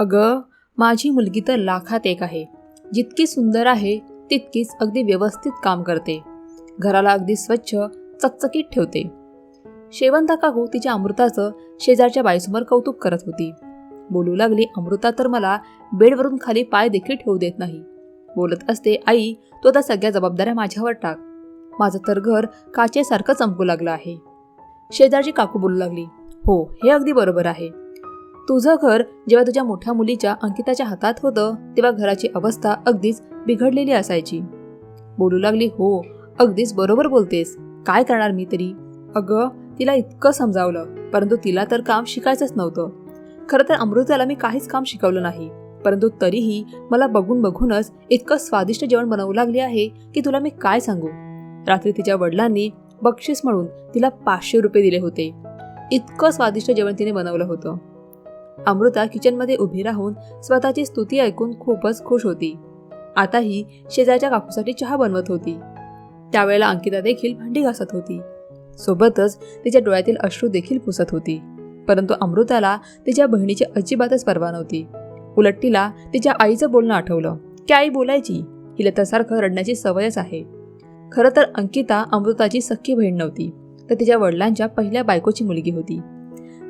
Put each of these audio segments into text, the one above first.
अगं माझी मुलगी तर लाखात एक आहे. जितकी सुंदर आहे तितकीच अगदी व्यवस्थित काम करते. घराला अगदी स्वच्छ चकचकीत ठेवते. शेवंता काकू तिच्या अमृताचं शेजारच्या बाईसमोर कौतुक करत होती. बोलू लागली अमृता तर मला बेडवरून खाली पाय देखील ठेवू देत नाही. बोलत असते आई तो आता सगळ्या जबाबदाऱ्या माझ्यावर टाक. माझं तर घर काचेसारखं चमकू लागलं आहे. शेजारची काकू बोलू लागली हो हे अगदी बरोबर आहे. तुझं घर जेव्हा तुझ्या मोठ्या मुलीच्या अंकिताच्या हातात होतं तेव्हा घराची अवस्था अगदीच बिघडलेली असायची. बोलू लागली हो अगदीच बरोबर बोलतेस. काय करणार मी तरी? अगं तिला इतकं समजावलं परंतु तिला तर काम शिकायचंच नव्हतं. खरं तर अमृताला मी काहीच काम शिकवलं नाही परंतु तरीही मला बघून बघूनच इतकं स्वादिष्ट जेवण बनवू लागले आहे की तुला मी काय सांगू? रात्री तिच्या वडिलांनी बक्षीस म्हणून तिला पाचशे रुपये दिले होते. इतकं स्वादिष्ट जेवण तिने बनवलं होतं. अमृता किचनमध्ये उभी राहून स्वतःची स्तुती ऐकून खूपच खुश होती. आताही शेजारच्या काकूसाठी चहा बनवत होती. त्यावेळेला अंकिता देखील भांडी घासत होती. सोबतच तिच्या डोळ्यातील अश्रू देखील पुसत होती. परंतु अमृताला तिच्या बहिणीची अजिबातच पर्वा नव्हती. उलट तिला तिच्या आईचं बोलणं आठवलं. की आई बोलायची हिला तसारखं रडण्याची सवयच आहे. खरं तर अंकिता अमृताची सख्खी बहीण नव्हती. तर तिच्या वडिलांच्या पहिल्या बायकोची मुलगी होती.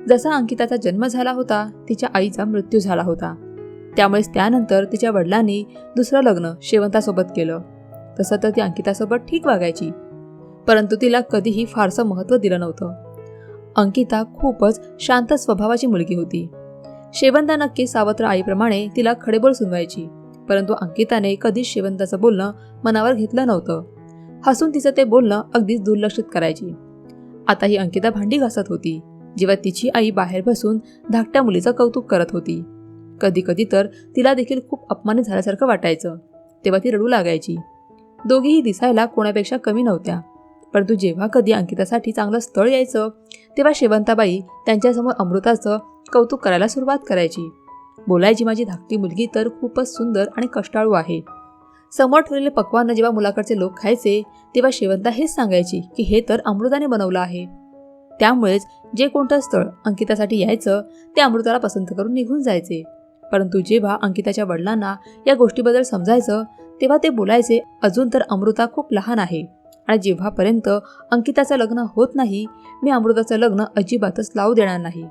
जसा अंकिताचा जन्म झाला होता तिच्या आईचा मृत्यू झाला होता. त्यामुळेच त्यानंतर तिच्या वडिलांनी दुसरं लग्न शेवंतासोबत केलं. तसं तर ती अंकितासोबत ठीक वागायची. परंतु तिला कधीही फारसं महत्त्व दिलं नव्हतं. अंकिता खूपच शांत स्वभावाची मुलगी होती. शेवंता नक्की सावत्र आईप्रमाणे तिला खडेबोल सुनवायची. परंतु अंकिताने कधीच शेवंताचं बोलणं मनावर घेतलं नव्हतं. हसून तिचं ते बोलणं अगदीच दुर्लक्षित करायची. आता ही अंकिता भांडी घासत होती. जेव्हा तिची आई बाहेर बसून धाकट्या मुलीचं कौतुक करत होती. कधी कधी तर तिला देखील खूप अपमानित झाल्यासारखं वाटायचं. तेव्हा ती रडू लागायची. दोघीही दिसायला कोणापेक्षा कमी नव्हत्या. परंतु जेव्हा कधी अंकितासाठी चांगलं स्थळ यायचं तेव्हा शेवंताबाई त्यांच्यासमोर अमृताचं कौतुक करायला सुरुवात करायची. बोलायची माझी धाकटी मुलगी तर खूपच सुंदर आणि कष्टाळू आहे. समोर ठेवलेले पक्वानं जेव्हा मुलाकडचे लोक खायचे तेव्हा शेवंता हेच सांगायची की हे तर अमृताने बनवलं आहे. त्यामुळेच जे कोणतं स्थळ अंकितासाठी यायचं ते अमृताला पसंत करून निघून जायचे. परंतु जेव्हा अंकिताच्या वडिलांना या गोष्टीबद्दल समजायचं तेव्हा ते बोलायचे अजून तर अमृता खूप लहान आहे आणि जेव्हापर्यंत अंकिताचं लग्न होत नाही मी अमृताचं लग्न अजिबातच लावू देणार नाही.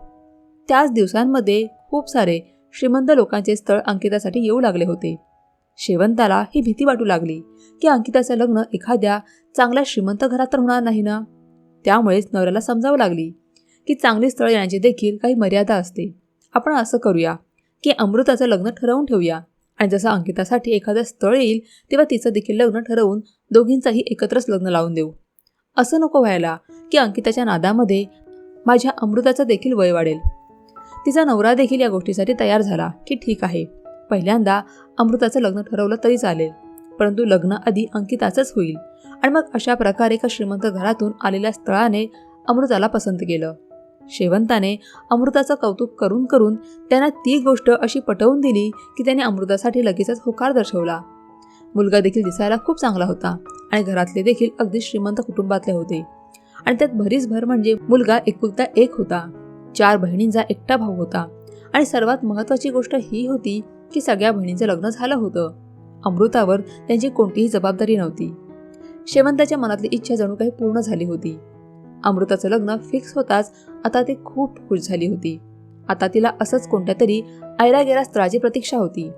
त्याच दिवसांमध्ये खूप सारे श्रीमंत लोकांचे स्थळ अंकितासाठी येऊ लागले होते. शेवंताला ही भीती वाटू लागली की अंकिताचं लग्न एखाद्या चांगल्या श्रीमंत घरात तर होणार नाही ना? त्यामुळेच नवऱ्याला समजावं लागली. की चांगली स्थळ येण्याची देखील काही मर्यादा असते. आपण असं करूया की अमृताचं लग्न ठरवून ठेवूया. आणि जसं अंकितासाठी एखादं स्थळ येईल तेव्हा तिचं देखील लग्न ठरवून दोघींचाही एकत्रच लग्न लावून देऊ. असं नको व्हायला की अंकिताच्या नादामध्ये माझ्या अमृताचं देखील वय वाढेल. तिचा नवरा देखील या गोष्टीसाठी तयार झाला की ठीक आहे. पहिल्यांदा अमृताचं लग्न ठरवलं तरी चालेल परंतु लग्न आधी अंकिताचंच होईल. आणि मग अशा प्रकारे एका श्रीमंत घरातून आलेल्या स्थळाने अमृताला पसंत केलं. शेवंताने अमृताचं कौतुक करून करून त्यांना ती गोष्ट अशी पटवून दिली की त्याने अमृतासाठी लगेचच होकार दर्शवला. मुलगा देखील दिसायला खूप चांगला होता आणि घरातले देखील अगदी श्रीमंत कुटुंबातले होते. आणि त्यात भरीच भर म्हणजे मुलगा एकुलता एक होता. चार बहिणींचा एकटा भाऊ होता. आणि सर्वात महत्त्वाची गोष्ट ही होती की सगळ्या बहिणींचं लग्न झालं होतं. अमृतावर त्यांची कोणतीही जबाबदारी नव्हती. शेवंताच्या मनातली इच्छा जणू काही पूर्ण झाली होती. अमृताचं लग्न फिक्स होताच आता ती खूप खुश झाली होती. आता तिला असंच कोणत्या तरी ऐरागेरा स्थळाची प्रतीक्षा होती.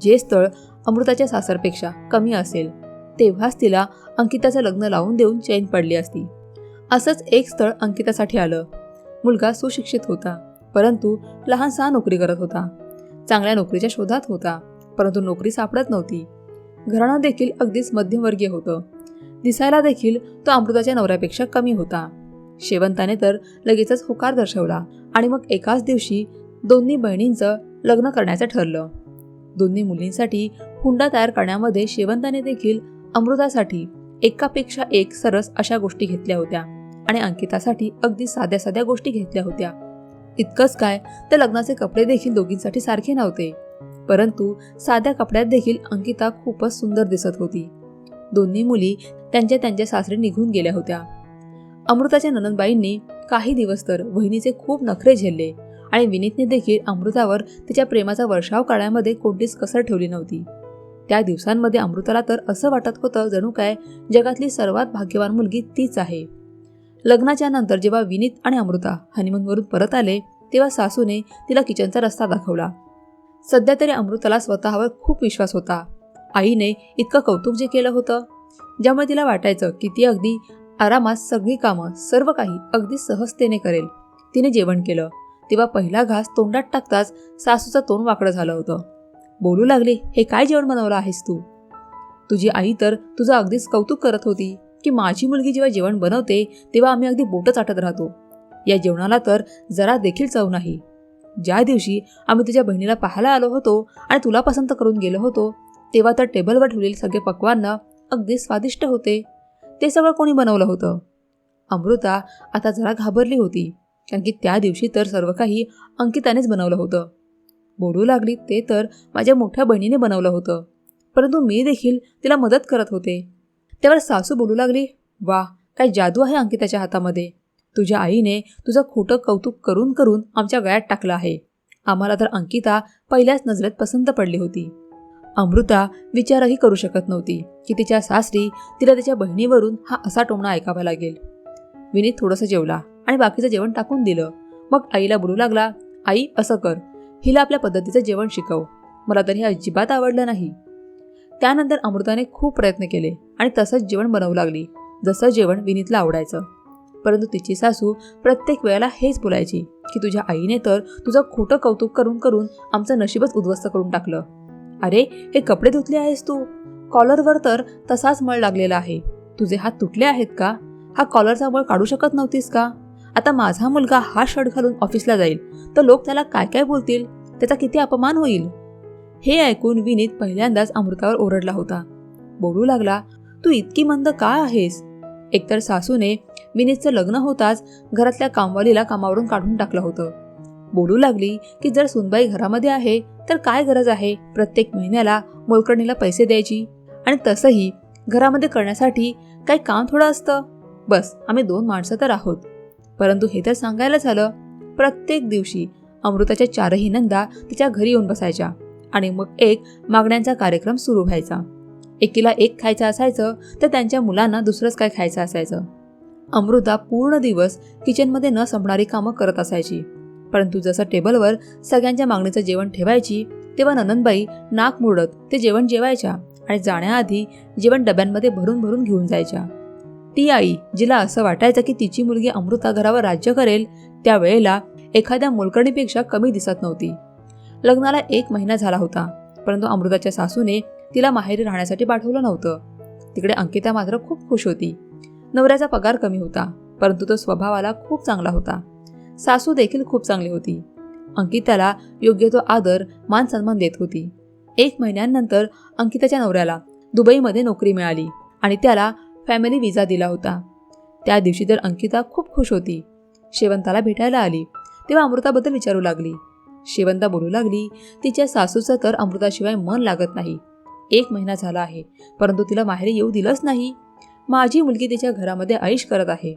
जे स्थळ अमृताच्या सासरपेक्षा कमी असेल तेव्हाच तिला अंकिताचं लग्न लावून देऊन चैन पडली असती. असंच एक स्थळ अंकितासाठी आलं. मुलगा सुशिक्षित होता परंतु लहानसा नोकरी करत होता. चांगल्या नोकरीच्या शोधात होता परंतु नोकरी सापडत नव्हती. घराणं देखील अगदीच मध्यमवर्गीय होतं. दिसायला देखील तो अमृताच्या नवऱ्यापेक्षा कमी होता. शेवंताने तर लगेचच होकार दर्शवला आणि मग एकाच दिवशी दोन्ही बहिणींचं लग्न करण्याचं ठरलं. दोन्ही मुलींसाठी हुंडा तयार करण्यामध्ये शेवंताने देखील अमृतासाठी एकापेक्षा एक सरस अशा गोष्टी घेतल्या होत्या आणि अंकितासाठी अगदी साध्या साध्या गोष्टी घेतल्या होत्या. इतकंच काय तर लग्नाचे कपडे देखील दोघींसाठी सारखे नव्हते. परंतु साध्या कपड्यात देखील अंकिता खूपच सुंदर दिसत होती. दोन्ही मुली त्यांच्या त्यांच्या सासरे निघून गेल्या होत्या. अमृताच्या ननंदबाईंनी काही दिवस तर वहिनीचे खूप नखरे झेलले आणि विनीतने देखील अमृतावर तिच्या प्रेमाचा वर्षाव करण्यामध्ये कोणतीच कसर ठेवली नव्हती. त्या दिवसांमध्ये अमृताला तर असं वाटत होतं जणू काय जगातली सर्वात भाग्यवान मुलगी तीच आहे. लग्नाच्या नंतर जेव्हा विनीत आणि अमृता हनीमूनवरून परत आले तेव्हा सासूने तिला किचनचा रस्ता दाखवला. सध्या तरी अमृताला स्वतःवर खूप विश्वास होता. आईने इतकं कौतुक जे केलं होतं ज्यामुळे तिला वाटायचं की ती अगदी आरामात सगळी कामं सर्व काही अगदी सहजतेने करेल. तिने जेवण केलं. तेव्हा पहिला घास तोंडात टाकताच सासूचं तोंड वाकडं झालं होतं. बोलू लागली हे काय जेवण बनवलं आहेस तू? तुझी आई तर तुझं अगदीच कौतुक करत होती की माझी मुलगी जेव्हा जेवण बनवते तेव्हा आम्ही अगदी बोटं चाटत राहतो. या जेवणाला तर जरा देखील चव नाही. ज्या दिवशी आम्ही तुझ्या बहिणीला पाहायला आलो होतो आणि तुला पसंत करून गेलो होतो तेव्हा तर टेबलवर ठेवलेले सगळे पक्वान्न अगदी स्वादिष्ट होते. ते सगळं कोणी बनवलं होतं. अमृता आता जरा घाबरली होती कारण की त्या दिवशी तर सर्व काही अंकितानेच बनवलं होतं. बोलू लागली ते तर माझ्या मोठ्या बहिणीने बनवलं होतं. परंतु मी देखील तिला मदत करत होते. त्यावर सासू बोलू लागली वा काय जादू आहे अंकिताच्या हातामध्ये. तुझ्या आईने तुझं खोटं कौतुक करून करून आमच्या गळ्यात टाकलं आहे. आम्हाला तर अंकिता पहिल्याच नजरेत पसंत पडली होती. अमृता विचारही करू शकत नव्हती की तिच्या सासरी तिला तिच्या बहिणीवरून हा असा टोमणा ऐकावा लागेल. विनीत थोडंसं जेवला आणि बाकीचं जेवण टाकून दिलं. मग आईला बोलू लागला आई असं कर. हिला आपल्या पद्धतीचं जेवण शिकव. मला तर हे अजिबात आवडलं नाही. त्यानंतर अमृताने खूप प्रयत्न केले आणि तसंच जेवण बनवू लागली जसं जेवण विनीतला आवडायचं. परंतु तिची सासू प्रत्येक वेळेला हेच बोलायची की तुझ्या आईने तर तुझं खोटं कौतुक करून करून आमचं नशीबच उद्ध्वस्त करून टाकलं. अरे हे कपडे धुतले आहेस तू. कॉलरवर तर तसाच मळ लागलेला आहे. तुझे हात तुटले आहेत का? हा कॉलरचा मळ काढू शकत नव्हतीस का? आता माझा मुलगा हा शर्ट घालून ऑफिसला जाईल. तर लोक त्याला काय काय बोलतील? त्याचा किती अपमान होईल? हे ऐकून विनीत पहिल्यांदाच अमृतावर ओरडला होता. बोलू लागला तू इतकी मंद का आहेस? एकतर सासूने विनीतचं लग्न होताच घरातल्या कामवालीला कामावरून काढून टाकलं होतं. बोलू लागली की जर सुनबाई घरामध्ये आहे तर काय गरज आहे? प्रत्येक महिन्याला मोलकर्णीला पैसे द्यायची. आणि तसंही घरामध्ये करण्यासाठी काही काम थोडं असतं. बस आम्ही दोन माणसं तर आहोत. परंतु हे तर सांगायला झालं प्रत्येक दिवशी अमृताच्या चारही नंदा तिच्या घरी येऊन बसायच्या. आणि मग एक मागण्यांचा कार्यक्रम सुरू व्हायचा. एकीला एक खायचं असायचं तर त्यांच्या मुलांना दुसरंच काय खायचं असायचं. अमृता पूर्ण दिवस किचनमध्ये न संपणारी कामं करत असायची. परंतु जसं टेबलवर सगळ्यांच्या मागणीचं जेवण ठेवायची तेव्हा ननंदबाई नाक मुरडत ते जेवण जेवायच्या आणि जाण्याआधी जेवण डब्यांमध्ये भरून भरून घेऊन जायच्या. ती आई जिला असं वाटायचं की तिची मुलगी अमृता घरावर राज्य करेल त्यावेळेला एखाद्या मोलकर्णीपेक्षा कमी दिसत नव्हती. लग्नाला एक महिना झाला होता परंतु अमृताच्या सासूने तिला माहेरी राहण्यासाठी पाठवलं नव्हतं. तिकडे अंकिता मात्र खूप खुश होती. नवऱ्याचा पगार कमी होता परंतु तो स्वभावाला खूप चांगला होता. सासू देखील खूप चांगली होती. अंकिताला योग्य तो आदर मान सन्मान देत होती. एक महिन्यानंतर अंकिताच्या नवऱ्याला दुबईमध्ये नोकरी मिळाली आणि त्याला फॅमिली विजा दिला होता. त्या दिवशी तर अंकिता खूप खुश होती. शेवंताला भेटायला आली. तेव्हा अमृताबद्दल विचारू लागली. शेवंता बोलू लागली तिच्या सासूचं तर अमृताशिवाय मन लागत नाही. एक महिना झाला आहे परंतु तिला माहेरी येऊ दिलंच नाही. माझी मुलगी तिच्या घरामध्ये ऐश करत आहे.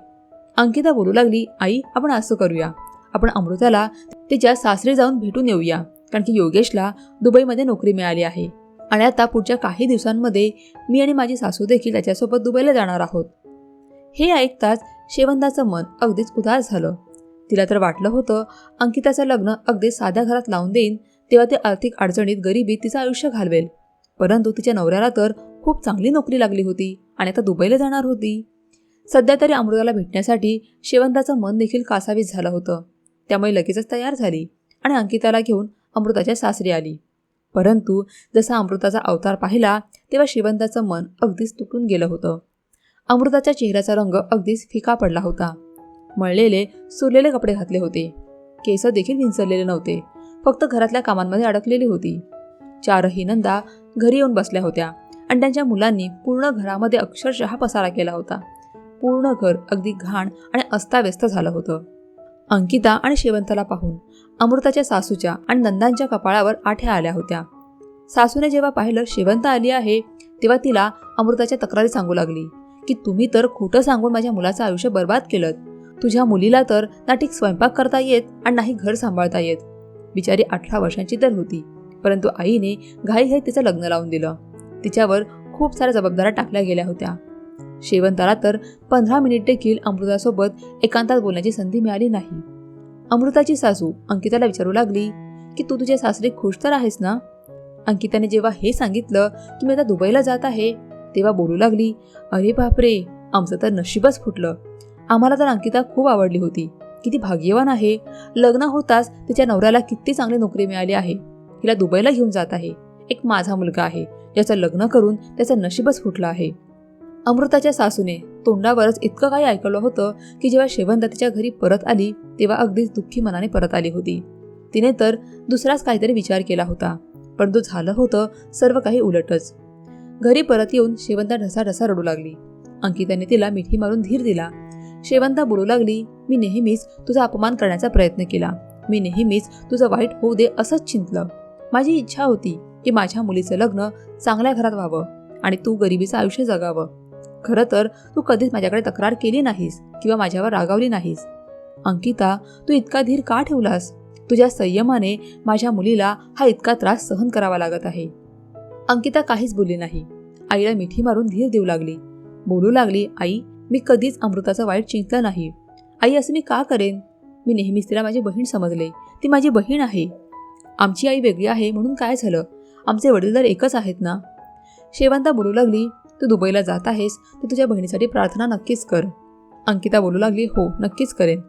अंकिता बोलू लागली आई आपण असं करूया. आपण अमृताला तिच्या सासरी जाऊन भेटून येऊया कारण की योगेशला दुबईमध्ये नोकरी मिळाली आहे. आणि आता पुढच्या काही दिवसांमध्ये मी आणि माझी सासू देखील त्याच्यासोबत दुबईला जाणार आहोत. हे ऐकताच शेवंताचं मन अगदीच उदास झालं. तिला तर वाटलं होतं अंकिताचं लग्न अगदी साध्या घरात लावून देईन तेव्हा ते आर्थिक अडचणीत गरिबीत तिचं आयुष्य घालवेल. परंतु तिच्या नवऱ्याला तर खूप चांगली नोकरी लागली होती आणि आता दुबईला जाणार होती. सध्या तरी अमृताला भेटण्यासाठी शेवंताचं मन देखील कासावीस झालं होतं. त्यामुळे लगेचच तयार झाली आणि अंकिताला घेऊन अमृताच्या सासरी आली. परंतु जसा अमृताचा अवतार पाहिला तेव्हा शिवंताचं मन अगदीच तुटून गेलं होतं. अमृताच्या चेहऱ्याचा रंग अगदीच फिका पडला होता. मळलेले सुरलेले कपडे घातले होते. केस देखील विंचरलेले नव्हते. फक्त घरातल्या कामांमध्ये अडकलेली होती. चारही नंदा घरी येऊन बसल्या होत्या आणि त्यांच्या मुलांनी पूर्ण घरामध्ये अक्षरशः पसारा केला होता. पूर्ण घर अगदी घाण आणि अस्ताव्यस्त झालं होतं. अंकिता आणि शेवंताला पाहून अमृताच्या सासूच्या आणि नंदांच्या कपाळावर आठ्या आल्या होत्या. सासूने जेव्हा पाहिलं शेवंत आली आहे तेव्हा तिला अमृताच्या तक्रारी सांगू लागली की तुम्ही तर खोटं सांगून माझ्या मुलाचं आयुष्य बर्बाद केलं तुझ्या मुलीला तर ना ठीक स्वयंपाक करता येत आणि नाही घर सांभाळता येत. बिचारी अठरा वर्षांची तर होती परंतु आईने घाई घाई तिचं लग्न लावून दिलं. तिच्यावर खूप साऱ्या जबाबदाऱ्या टाकल्या गेल्या होत्या. शेवंताला तर पंधरा मिनिट देखील अमृतासोबत एकांतात बोलण्याची संधी मिळाली नाही. अमृताची सासू अंकिताला विचारू लागली की तू तुझ्या सासरे खुश तर आहेस ना? अंकिताने जेव्हा हे सांगितलं की मी आता दुबईला जात आहे तेव्हा बोलू लागली अरे बापरे आमचं तर नशीबच फुटलं. आम्हाला तर अंकिता खूप आवडली होती. किती भाग्यवान आहे. लग्न होताच तिच्या नवऱ्याला किती चांगली नोकरी मिळाली आहे. हिला दुबईला घेऊन जात आहे. एक माझा मुलगा आहे. ज्याचं लग्न करून त्याचं नशीबच फुटलं आहे. अमृताच्या सासूने तोंडावरच इतकं काही ऐकलं होतं की जेव्हा शेवंता तिच्या घरी परत आली तेव्हा अगदीच दुःखी मनाने परत आली होती. तिने तर दुसराच काहीतरी विचार केला होता परंतु झालं होतं सर्व काही उलटच. घरी परत येऊन शेवंता ढसा ढसा रडू लागली. अंकिताने तिला मिठी मारून धीर दिला. शेवंता बोलू लागली मी नेहमीच तुझा अपमान करण्याचा प्रयत्न केला. मी नेहमीच तुझं वाईट होऊ दे असंच चिंतलं. माझी इच्छा होती की माझ्या मुलीचं लग्न चांगल्या घरात व्हावं आणि तू गरिबीचं आयुष्य जगावं. खरं तर तू कधीच माझ्याकडे तक्रार केली नाहीस किंवा माझ्यावर रागावली नाहीस. अंकिता तू इतका धीर का ठेवलास? तुझ्या संयमाने माझ्या मुलीला हा इतका त्रास सहन करावा लागत आहे. अंकिता काहीच बोलली नाही. आईला मिठी मारून धीर देऊ लागली. बोलू लागली आई मी कधीच अमृताचं वाईट चिंतलं नाही. आई असं मी का करेन? मी नेहमीच तिला माझी बहीण समजले. ती माझी बहीण आहे. आमची आई वेगळी आहे म्हणून काय झालं? आमचे वडीलदार एकच आहेत ना? शेवंता बोलू लागली तू दुबईला जात आहेस तर तुझ्या बहिणीसाठी प्रार्थना नक्कीच कर. अंकिता बोलू लागली हो नक्कीच करेन.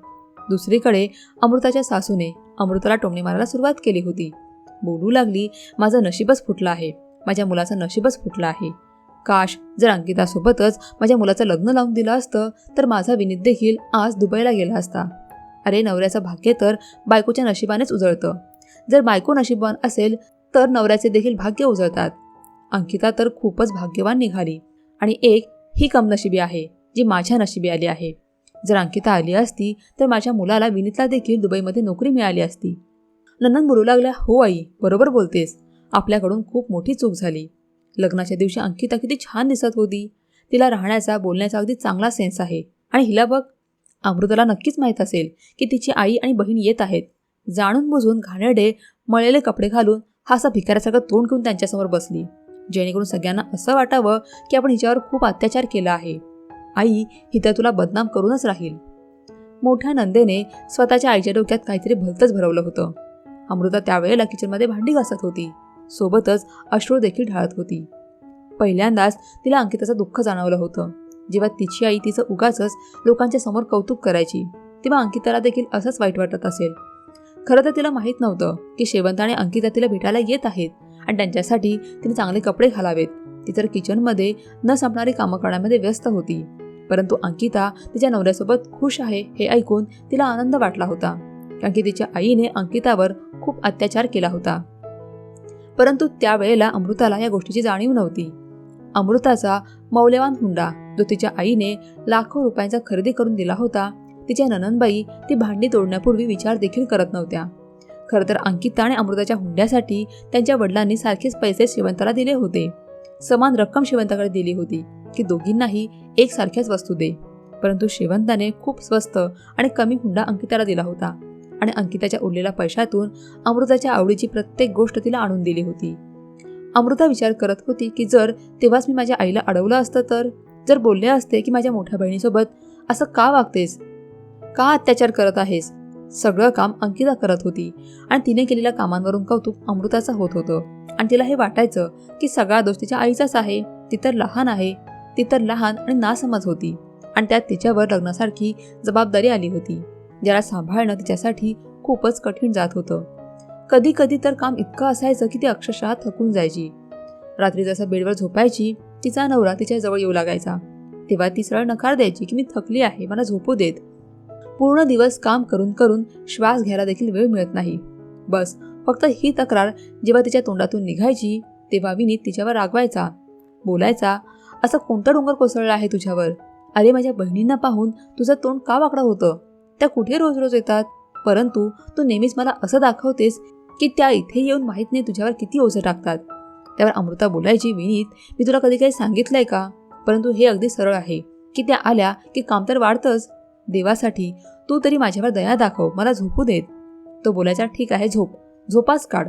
दुसरीकडे अमृताच्या सासूने अमृताला टोमणी मारायला सुरुवात केली होती. बोलू लागली माझं नशीबच फुटलं आहे. माझ्या मुलाचं नशीबच फुटलं आहे. काश जर अंकितासोबतच माझ्या मुलाचं लग्न लावून दिलं असतं तर माझा विनीत देखील आज दुबईला गेला असता. अरे नवऱ्याचं भाग्य तर बायकोच्या नशिबानेच उजळतं. जर बायको नशिबान असेल तर नवऱ्याचे देखील भाग्य उजळतात. अंकिता तर खूपच भाग्यवान निघाली. आणि एक ही कमनशिबी आहे जी माझ्या नशिबी आली आहे. जर अंकिता आली असती तर माझ्या मुलाला विनीतला देखील दुबईमध्ये नोकरी मिळाली असती. नंदन बोलू लागल्या हो आई बरोबर बोलतेस. आपल्याकडून खूप मोठी चूक झाली. लग्नाच्या दिवशी अंकिता किती छान दिसत होती. तिला राहण्याचा बोलण्याचा अगदी चांगला सेन्स आहे. आणि हिला बघ अमृताला नक्कीच माहीत असेल की तिची आई आणि बहीण येत आहेत. जाणून बुजून घाणेरडे मळलेले कपडे घालून हा असा भिकाऱ्यासारखं तोंड घेऊन त्यांच्यासमोर बसली. जेणेकरून सगळ्यांना असं वाटावं की आपण हिच्यावर खूप अत्याचार केला आहे. आई ही तर तुला बदनाम करूनच राहील. मोठ्या नंदेने स्वतःच्या आईच्या डोक्यात काहीतरी भलतंच भरवलं होतं. अमृता त्यावेळेला किचनमध्ये भांडी घासत होती. सोबतच अश्रू देखील ढाळत होती. पहिल्यांदाच तिला अंकिताचं दुःख जाणवलं होतं. जेव्हा तिची आई तिचं उगाचच लोकांच्या समोर कौतुक करायची तेव्हा अंकिताला देखील असंच वाईट वाटत असेल. खरं तर तिला माहीत नव्हतं की शेवंत आणि अंकिता तिला भेटायला येत आहेत. आणि त्यांच्यासाठी तिने चांगले कपडे घालावेत. ती तर किचनमध्ये न संपणारी कामं करण्यामध्ये व्यस्त होती. परंतु अंकिता तिच्या नवऱ्यासोबत खुश आहे हे ऐकून तिला आनंद वाटला होता. कारण की तिच्या आईने अंकितावर खूप अत्याचार केला होता. परंतु त्यावेळेला अमृताला या गोष्टीची जाणीव नव्हती. अमृताचा मौल्यवान हुंडा जो तिच्या आईने लाखो रुपयांचा खरेदी करून दिला होता तिच्या ननंदबाई ती भांडी तोडण्यापूर्वी विचार देखील करत नव्हत्या. खरं तर अंकिता आणि अमृताच्या हुंड्यासाठी त्यांच्या वडिलांनी सारखेच पैसे शिवंताला दिले होते. समान रक्कम शिवंताकडे दिली होती की दोघींनाही एकसारख्याच वस्तू दे. परंतु शिवंताने खूप स्वस्त आणि कमी हुंडा अंकिताला दिला होता आणि अंकिताच्या उरलेल्या पैशातून अमृताच्या आवडीची प्रत्येक गोष्ट तिला आणून दिली होती. अमृता विचार करत होती की जर तेव्हाच मी माझ्या आईला अडवलं असतं तर? जर बोलले असते की माझ्या मोठ्या बहिणीसोबत? असं का वागतेस? का अत्याचार करत आहेस? सगळं काम अंकिता करत होती. आणि तिने केलेल्या कामांवरून कौतुक अमृताचं होत होतं. आणि तिला हे वाटायचं की सगळा दोष तिच्या आईचाच आहे. ती तर लहान आहे. ती तर लहान आणि नासमज होती. आणि त्यात तिच्यावर लग्नासारखी जबाबदारी आली होती. ज्याला सांभाळणं तिच्यासाठी खूपच कठीण जात होतं. कधी कधी तर काम इतकं असायचं की ती अक्षरशः थकून जायची. रात्री जसं बेडवर झोपायची तिचा नवरा तिच्या जवळ येऊ लागायचा. तेव्हा ती सरळ नकार द्यायची की मी थकली आहे मला झोपू देत. पूर्ण दिवस काम करून करून श्वास घ्यायला देखील वेळ मिळत नाही. बस फक्त ही तक्रार जेव्हा तिच्या तोंडातून निघायची तेव्हा विनीत तिच्यावर रागवायचा. बोलायचा असं कोणता डोंगर कोसळला आहे तुझ्यावर? अरे माझ्या बहिणींना पाहून तुझं तोंड का वाकडं होतं? त्या कुठे रोज रोज येतात? परंतु तू नेहमीच मला असं दाखवतेस की त्या इथे येऊन माहीत नाही तुझ्यावर किती ओझं टाकतात. त्यावर अमृता बोलायची विनीत मी तुला कधी काही सांगितलंय का? परंतु हे अगदी सरळ आहे. की त्या आल्या की काम तर वाढतंच. देवासाठी तू तरी माझ्यावर दया दाखव मला झोपू देत. तो बोलायचा ठीक आहे झोप. झोपाच काढ.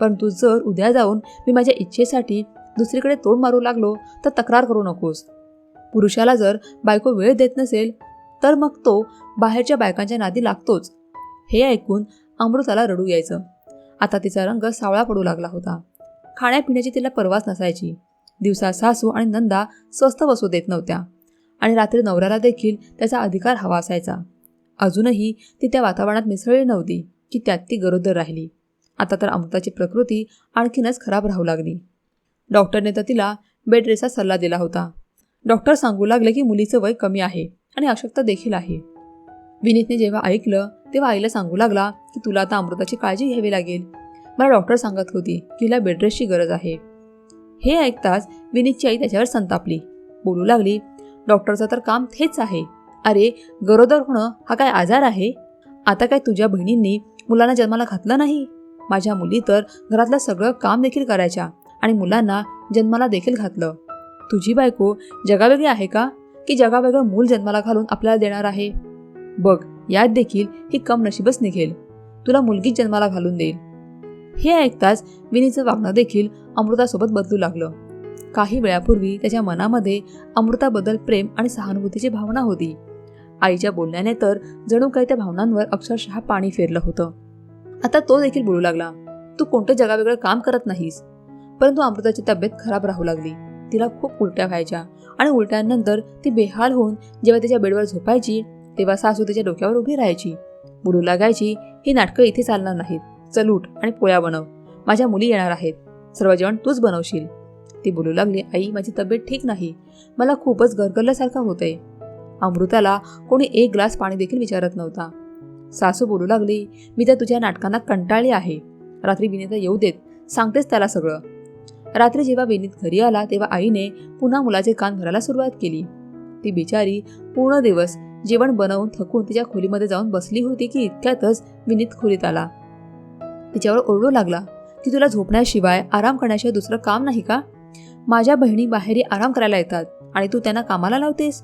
परंतु जर उद्या जाऊन मी माझ्या इच्छेसाठी दुसरीकडे तोंड मारू लागलो तर तक्रार करू नकोस. पुरुषाला जर बायको वेळ देत नसेल तर मग तो बाहेरच्या बायकांच्या नादी लागतोच. हे ऐकून अमृताला रडू यायचं. आता तिचा रंग सावळा पडू लागला होता. खाण्यापिण्याची तिला परवाच नसायची. दिवसा सासू आणि नंदा स्वस्त बसू देत नव्हत्या. आणि रात्री नवऱ्याला देखील त्याचा अधिकार हवा असायचा. अजूनही ती त्या वातावरणात मिसळली नव्हती की त्यात ती गरोदर राहिली. आता तर अमृताची प्रकृती आणखीनच खराब राहू लागली. डॉक्टरने तर तिला बेड रेसचा सल्ला दिला होता. डॉक्टर सांगू लागले की मुलीचं वय कमी आहे आणि अशक्त देखील आहे. विनीतने जेव्हा ऐकलं तेव्हा आईला सांगू लागला की तुला आता अमृताची काळजी घ्यावी लागेल. मला डॉक्टर सांगत होती की हिला बेडरेसची गरज आहे. हे ऐकताच विनीतची आई त्याच्यावर संतापली. बोलू लागली डॉक्टरचं तर काम हेच आहे. अरे गरोदर होणं हा काय आजार आहे? आता काय तुझ्या बहिणींनी मुलांना जन्माला घातलं नाही? माझ्या मुली तर घरातलं सगळं काम देखील करायच्या आणि मुलांना जन्माला देखील घातलं. तुझी बायको जगावेगळी आहे का? की जगावेगळं मूल जन्माला घालून आपल्याला देणार आहे? बघ यात देखील ही कम नशीबच निघेल. तुला मुलगीच जन्माला घालून देईल. हे ऐकताच विनीचं वागणं देखील अमृतासोबत बदलू लागलं. काही वेळापूर्वी त्याच्या मनामध्ये अमृताबद्दल प्रेम आणि सहानुभूतीची भावना होती. आईच्या बोलण्याने तर जणू काही त्या भावनांवर अक्षरशः पाणी फेरलं होतं. आता तो देखील बोलू लागला तू कोणतं जगावेगळं काम करत नाहीस. परंतु अमृताची तब्येत खराब राहू लागली. तिला खूप उलट्या व्हायच्या आणि उलट्यांनंतर ती बेहाल होऊन जेव्हा तिच्या बेडवर झोपायची तेव्हा सासू तिच्या डोक्यावर उभी राहायची. बोलू लागायची ही नाटकं इथे चालणार नाहीत. चल उठ आणि पोळ्या बनव. माझ्या मुली येणार आहेत. सर्व जेवण तूच बनवशील. ती बोलू लागली आई माझी तब्येत ठीक नाही. मला खूपच गरगरल्यासारखं होतंय. अमृताला कोणी एक ग्लास पाणी देखील विचारत नव्हता. सासू बोलू लागली मी तर तुझ्या नाटकांना कंटाळली आहे. रात्री विनीता येऊ देत सांगतेच त्याला सगळं. रात्री जेव्हा विनीत घरी आला तेव्हा आईने पुन्हा मुलाचे कान भरायला सुरुवात केली. ती बिचारी पूर्ण दिवस जेवण बनवून थकून तिच्या खोलीमध्ये जाऊन बसली होती की इतक्यातच विनीत खोलीत आला. तिच्यावर ओरडू लागला की तुला झोपण्याशिवाय आराम करण्याशिवाय दुसरं काम नाही का? माझ्या बहिणी बाहेरी आराम करायला येतात आणि तू त्यांना कामाला लावतेस.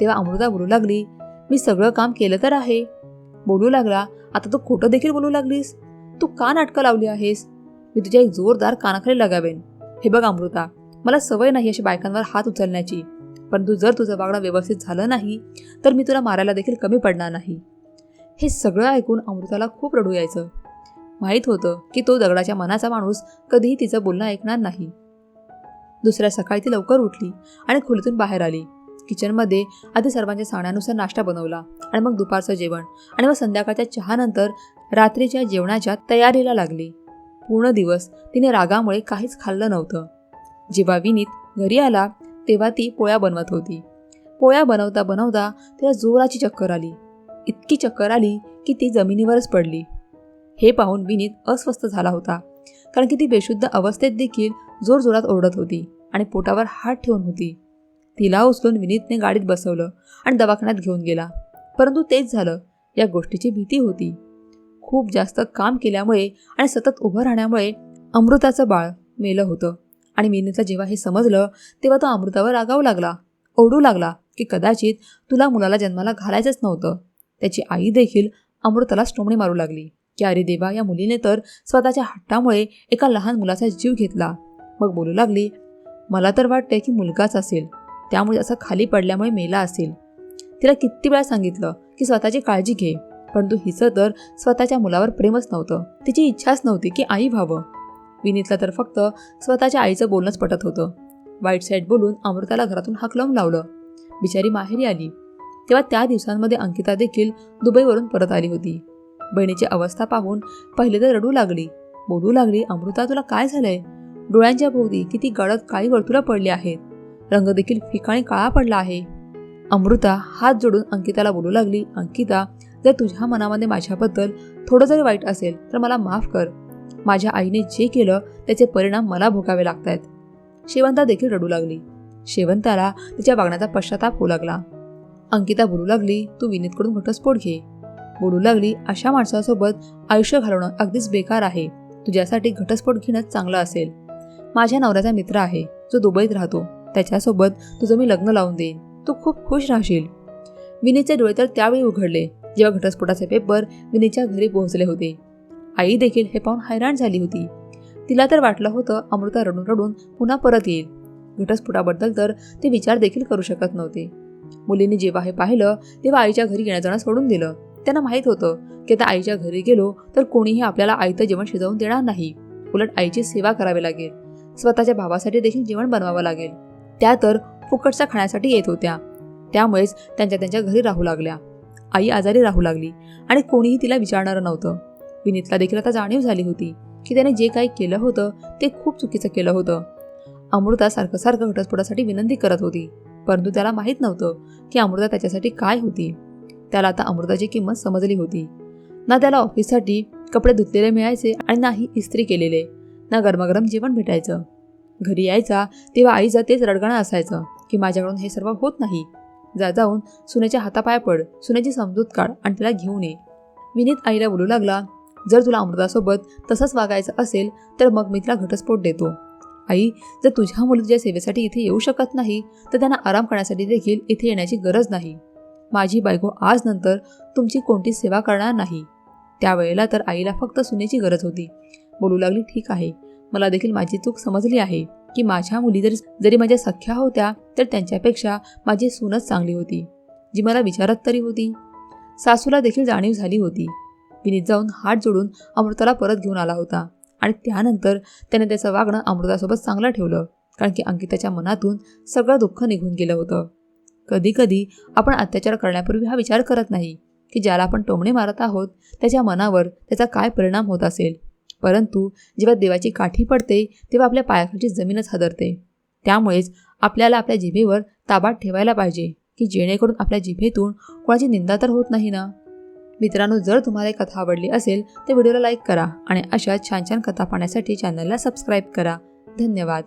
तेव्हा अमृता बोलू लागली मी सगळं काम केलं तर आहे. बोलू लागला आता तू खोटं देखील बोलू लागलीस? तू का नाटकं लावली आहेस? मी तुझ्या एक जोरदार कानाखाली लगावेन. हे बघ अमृता मला सवय नाही अशा बायकांवर हात उचलण्याची. परंतु जर तुझं वागणं व्यवस्थित झालं नाही तर मी तुला मारायला देखील कमी पडणार नाही. हे सगळं ऐकून अमृताला खूप रडू यायचं. माहीत होतं की तो दगडाच्या मनाचा माणूस कधीही तिचं बोलणं ऐकणार नाही. दुसऱ्या सकाळी ती लवकर उठली आणि खोलीतून बाहेर आली. किचनमध्ये आधी सर्वांच्या सांगण्यानुसार नाश्ता बनवला आणि मग दुपारचं जेवण आणि मग संध्याकाळच्या चहानंतर रात्रीच्या जेवणाच्या तयारीला लागली. पूर्ण दिवस तिने रागामुळे काहीच खाल्लं नव्हतं. जेव्हा विनीत घरी आला तेव्हा ती पोळ्या बनवत होती. पोळ्या बनवता बनवता तिला जोराची चक्कर आली. इतकी चक्कर आली की ती जमिनीवरच पडली. हे पाहून विनीत अस्वस्थ झाला होता. कारण की ती बेशुद्ध अवस्थेत देखील जोरजोरात ओरडत होती आणि पोटावर हात ठेवून होती. तिला उचलून विनीतने गाडीत बसवलं आणि दवाखान्यात घेऊन गेला. परंतु तेच झालं. या गोष्टीची भीती होती. खूप जास्त काम केल्यामुळे आणि सतत उभं राहण्यामुळे अमृताचं बाळ मेलं होतं. आणि विनीतला जेव्हा हे समजलं तेव्हा तो अमृतावर रागावू लागला. ओरडू लागला की कदाचित तुला मुलाला जन्माला घालायचंच नव्हतं. त्याची आई देखील अमृताला स्टोमणी मारू लागली. की अरे देवा या मुलीने तर स्वतःच्या हट्टामुळे एका लहान मुलाचा जीव घेतला. मग बोलू लागली मला तर वाटते की मुलगाच असेल. त्यामुळे असा खाली पडल्यामुळे मेला असेल. तिला किती वेळा सांगितलं की स्वतःची काळजी घे परंतु हिचं तर स्वतःच्या मुलावर प्रेमच नव्हतं. तिची इच्छाच नव्हती की आई व्हावं. विनीतला तर फक्त स्वतःच्या आईचं बोलणंच पटत होतं. वाईट साईड बोलून अमृताला घरातून हाकलवून लावलं. बिचारी माहेरी आली. तेव्हा त्या दिवसांमध्ये अंकिता देखील दुबईवरून परत आली होती. बहिणीची अवस्था पाहून पहिले तर रडू लागली. बोलू लागली अमृता तुला काय झालंय? डोळ्यांच्या भोवती किती गडद काळी वर्तुळं पडली आहेत. रंग देखील फिकाणी काळा पडला आहे. अमृता हात जोडून अंकिताला बोलू लागली अंकिता जर तुझ्या मनामध्ये माझ्याबद्दल थोडं जरी वाईट असेल तर मला माफ कर. माझ्या आईने जे केलं त्याचे परिणाम मला भोगावे लागत आहेत शेवंता देखील रडू लागली. शेवंताला तिच्या वागण्याचा पश्चाताप होऊ लागला. अंकिता बोलू लागली तू विनीतकडून घटस्फोट घे. बोलू लागली अशा माणसासोबत आयुष्य घालवणं अगदीच बेकार आहे. तुझ्यासाठी घटस्फोट घेणंच चांगलं असेल. माझ्या नवऱ्याचा मित्र आहे जो दुबईत राहतो. त्याच्यासोबत तुझं मी लग्न लावून देईन. तू खूप खुश राहशील. विनीचे डोळे तर त्यावेळी उघडले जेव्हा घटस्फोटाचे पेपर विनीच्या घरी पोहोचले होते. आई देखील हे पाहून हैराण झाली होती. तिला तर वाटलं होतं अमृता रडून रडून पुन्हा परत येईल. घटस्फोटाबद्दल तर ते विचार देखील करू शकत नव्हते. मुलीने जेव्हा हे पाहिलं तेव्हा आईच्या घरी येण्या जाणं सोडून दिलं. त्यांना माहीत होतं की आता आईच्या घरी गेलो तर कोणीही आपल्याला आईचं जेवण शिजवून देणार नाही. उलट आईची सेवा करावी लागेल. स्वतःच्या भावासाठी देखील जेवण बनवावं लागेल. त्या तर फुकटच्या खाण्यासाठी येत होत्या. त्यामुळेच त्यांच्या त्यांच्या घरी राहू लागल्या. आई आजारी राहू लागली आणि कोणीही तिला विचारणारं नव्हतं. विनीतला देखील आता जाणीव झाली होती की त्याने जे काही केलं होतं ते खूप चुकीचं केलं होतं. अमृता सारखं सारखं घटस्फोटासाठी विनंती करत होती. परंतु त्याला माहीत नव्हतं की अमृता त्याच्यासाठी काय होती. त्याला आता अमृताची किंमत समजली होती. ना त्याला ऑफिससाठी कपडे धुतलेले मिळायचे आणि नाही इस्त्री केलेले ना गरमागरम जेवण भेटायचं. घरी यायचा तेव्हा आईचं तेच रडगाणं असायचं की माझ्याकडून हे सर्व होत नाही. जा जाऊन सुनेच्या हातापाया पड सुनेची समजूत काढ आणि तिला घेऊन ये. विनीत आईला बोलू लागला जर तुला अमृतासोबत तसंच वागायचं असेल तर मग मी तिला घटस्फोट देतो. आई जर तुझ्या मुली तुझ्या सेवेसाठी इथे येऊ शकत नाही तर त्यांना आराम करण्यासाठी देखील इथे येण्याची गरज नाही. माझी बायको आज नंतर तुमची कोणती सेवा करणार नाही. त्यावेळेला तर आईला फक्त सुनेची गरज होती. बोलू लागली ठीक आहे. मला देखील माझी चूक समजली आहे की माझ्या मुली जरी जरी माझ्या सख्या होत्या तर त्यांच्यापेक्षा माझी सूनच चांगली होती जी मला विचारत तरी होती. सासूला देखील जाणीव झाली होती. विनीत जाऊन हात जोडून अमृताला परत घेऊन आला होता आणि त्यानंतर त्याने त्याचं वागणं अमृतासोबत चांगलं ठेवलं कारण की अंकिताच्या मनातून सगळं दुःख निघून गेलं होतं. कधीकधी आपण अत्याचार करण्यापूर्वी हा विचार करत नाही की ज्याला आपण टोमणे मारत आहोत त्याच्या मनावर त्याचा काय परिणाम होत असेल. परंतु जेव्हा देवाची काठी पडते तेव्हा आपल्या पायाखालची जमीनच हदरते. त्यामुळेच आपल्याला आपल्या जिभेवर ताबात ठेवायला पाहिजे की जेणेकरून आपल्या जिभेतून कोणाची निंदा तर होत नाही ना? मित्रांनो जर तुम्हाला ही कथा आवडली असेल तर व्हिडिओला लाईक करा आणि अशा छान छान कथा पाहण्यासाठी चॅनलला सबस्क्राईब करा. धन्यवाद.